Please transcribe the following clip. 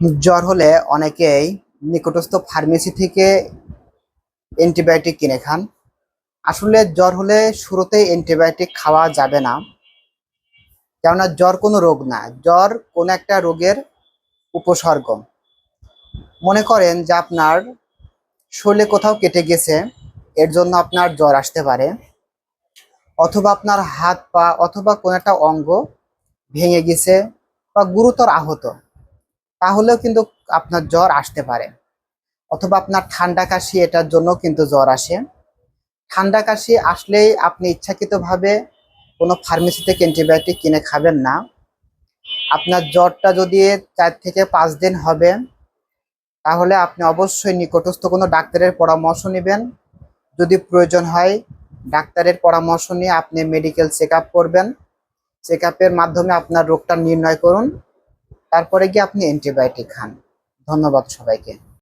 জ্বর হলে অনেকেই নিকটস্থ ফার্মেসি থেকে অ্যান্টিবায়োটিক কিনে খান। আসলে জ্বর হলে শুরুতেই অ্যান্টিবায়োটিক খাওয়া যাবে না। কেননা জ্বর কোনো রোগ না, জ্বর কোনো একটা রোগের উপসর্গ। মনে করেন যে আপনার শরীরে কোথাও কেটে গেছে, এর জন্য আপনার জ্বর আসতে পারে। অথবা আপনার হাত পা অথবা কোনো একটা অঙ্গ ভেঙে গেছে বা গুরুতর আহত। তাহলেও কিন্তু আপনার জ্বর আসতে পারে। অথবা আপনার ঠান্ডা কাশি এটার জন্য কিন্তু জ্বর আসে। ঠান্ডা কাশি আসলেই আপনি ইচ্ছাকৃতভাবে কোনো ফার্মেসি থেকে অ্যান্টিবায়োটিক কিনে খাবেন না। আপনার জ্বরটা যদি চার থেকে পাঁচ দিন হবে, তাহলে আপনি অবশ্যই নিকটস্থ কোনো ডাক্তারের পরামর্শ নেবেন। যদি প্রয়োজন হয়, ডাক্তারের পরামর্শ নিয়ে আপনি মেডিকেল চেক করবেন। চেক মাধ্যমে আপনার রোগটা নির্ণয় করুন। তারপরে গিয়ে আপনি অ্যান্টিবায়োটিক খান। ধন্যবাদ সবাইকে।